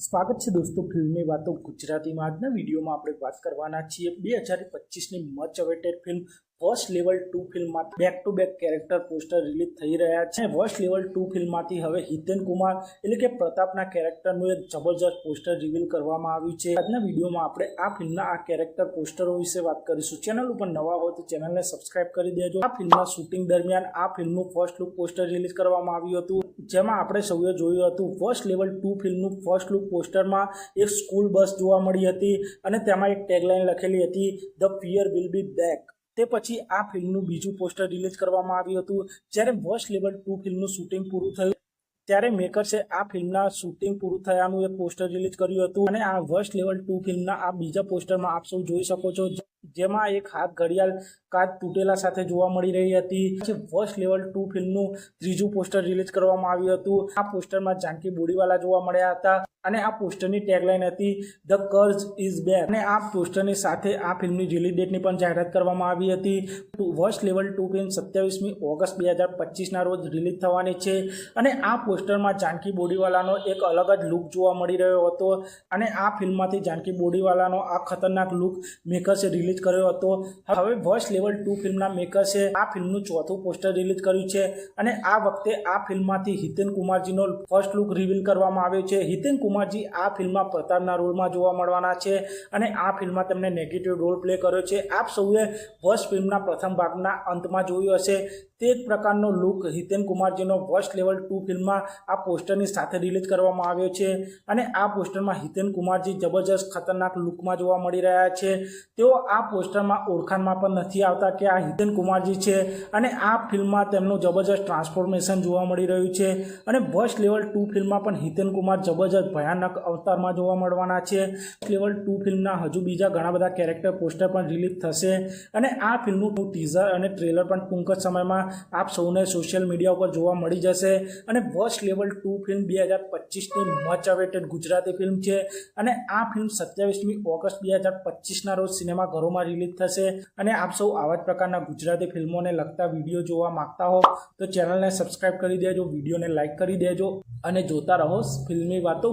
સ્વાગત છે દોસ્તો ફિલ્મની વાતો ગુજરાતીમાં. આજના વિડીયોમાં આપણે વાત કરવાના છીએ બે હજાર પચીસની much awaited film first level two ફિલ્મમાં back to back character poster release થઈ રહ્યા છે. ફર્સ્ટ લેવલ ટુ ફિલ્મમાંથી હવે હિતેન કુમાર એટલે કે પ્રતાપના કેરેક્ટરનું એક જબરજસ્ત પોસ્ટર રિવીલ કરવામાં આવ્યું છે. આજના વિડીયોમાં આપણે આ ફિલ્મના આ કેરેક્ટર પોસ્ટરો વિશે વાત કરીશું. ચેનલ ઉપર નવા હોય તો ચેનલને સબસ્ક્રાઇબ કરી દેજો. આ ફિલ્મના શૂટિંગ દરમિયાન આ ફિલ્મનું ફર્સ્ટ લુક પોસ્ટર રિલીઝ કરવામાં આવ્યું હતું. જેમાં આપણે સૌએ જોયું હતું ફર્સ્ટ લેવલ ટુ ફિલ્મનું ફર્સ્ટ લુક પોસ્ટરમાં એક સ્કૂલ બસ જોવા મળી હતી અને તેમાં એક ટેગલાઇન લખેલી હતી the fear will be back તે પછી આ ફિલ્મનું બીજું પોસ્ટર રિલીઝ કરવામાં આવ્યું હતું. જ્યારે વર્સ્ટ લેવલ ટુ ફિલ્મનું શૂટિંગ પૂરું થયું, ત્યારે મેકર્સે આ ફિલ્મના શૂટિંગ પૂરું થયાનું એક પોસ્ટર રિલીઝ કર્યું હતું. અને આ વર્સ્ટ લેવલ ટુ ફિલ્મના આ બીજા પોસ્ટરમાં આપ સૌ જોઈ શકો છો, જેમાં એક હાથ ઘડિયાળ કાચ તૂટેલા સાથે જોવા મળી રહી હતી. પછી વર્સ્ટ લેવલ ટુ ફિલ્મનું ત્રીજું પોસ્ટર રિલીઝ કરવામાં આવ્યું હતું. આ પોસ્ટરમાં જાનકી બોડીવાલા જોવા મળ્યા હતા. અને આ પોસ્ટરની ટેગલાઇન હતી ધ કર્જ ઇઝ બેક અને આ પોસ્ટરની સાથે આ ફિલ્મની રિલીઝ ડેટની પણ જાહેરાત કરવામાં આવી હતી. વર્સ્ટ લેવલ ટુ ફિલ્મ સત્યાવીસમી ઓગસ્ટ બે હજાર પચીસના રોજ રિલીઝ થવાની છે. અને આ પોસ્ટરમાં જાનકી બોડીવાલાનો એક અલગ જ લુક જોવા મળી રહ્યો હતો. અને આ ફિલ્મમાંથી જાનકી બોડીવાલાનો આ ખતરનાક લુક મેકર્સે રિલીઝ કર્યો હતો. હવે વર્સ્ટ લેવલ ટુ ફિલ્મના મેકર્સે આ ફિલ્મનું ચોથું પોસ્ટર રિલીઝ કર્યું છે. અને આ વખતે આ ફિલ્મમાંથી હિતેન કુમારજીનો ફર્સ્ટ લુક રિવીલ કરવામાં આવ્યો છે. હિતેન કુમારજી આ ફિલ્મમાં પ્રતાપના રોલમાં જોવા મળવાના છે અને આ ફિલ્મમાં તેમણે નેગેટિવ રોલ પ્લે કર્યો છે. આપ સૌએ ફર્સ્ટ ફિલ્મના પ્રથમ ભાગના અંતમાં જોયું હશે. તે જ પ્રકારનો લુક હિતેન કુમારજીનો વર્સ્ટ લેવલ ટુ ફિલ્મમાં આ પોસ્ટરની સાથે રિલીઝ કરવામાં આવ્યો છે અને આ પોસ્ટરમાં હિતેન કુમારજી જબરજસ્ત ખતરનાક લુકમાં જોવા મળી રહ્યા છે. તેઓ આ પોસ્ટરમાં ઓળખાણમાં પણ નથી આવતા કે આ હિતેન કુમારજી છે અને આ ફિલ્મમાં તેમનું જબરજસ્ત ટ્રાન્સફોર્મેશન જોવા મળી રહ્યું છે અને વર્સ્ટ લેવલ ટુ ફિલ્મમાં પણ હિતેન કુમાર જબરજસ્ત ભયાનક અવતારમાં જોવા મળવાના છે. લેવલ ટુ ફિલ્મના હજુ બીજા ઘણા બધા કેરેક્ટર પોસ્ટર પણ રિલીઝ થશે અને આ ફિલ્મનું ટીઝર અને ટ્રેલર પણ ટૂંક જ સમયમાં આપ સૌને સોશિયલ મીડિયા ઉપર જોવા મળી જશે. અને વર્સ્ટ લેવલ ટુ ફિલ્મ બે હજાર પચીસની મચ અવેટેડ ગુજરાતી ફિલ્મ છે. અને આ ફિલ્મ સત્યાવીસમી ઓગસ્ટ બે હજાર પચીસના રોજ સિનેમાઘરોમાં રિલીઝ થશે. અને આપ સૌ આવા જ પ્રકારના ગુજરાતી ફિલ્મોને લગતા વીડિયો જોવા માંગતા હો, તો ચેનલને સબસ્ક્રાઇબ કરી દેજો વિડીયોને લાઇક કરી દેજો. અને જોતા રહો ફિલ્મી વાતો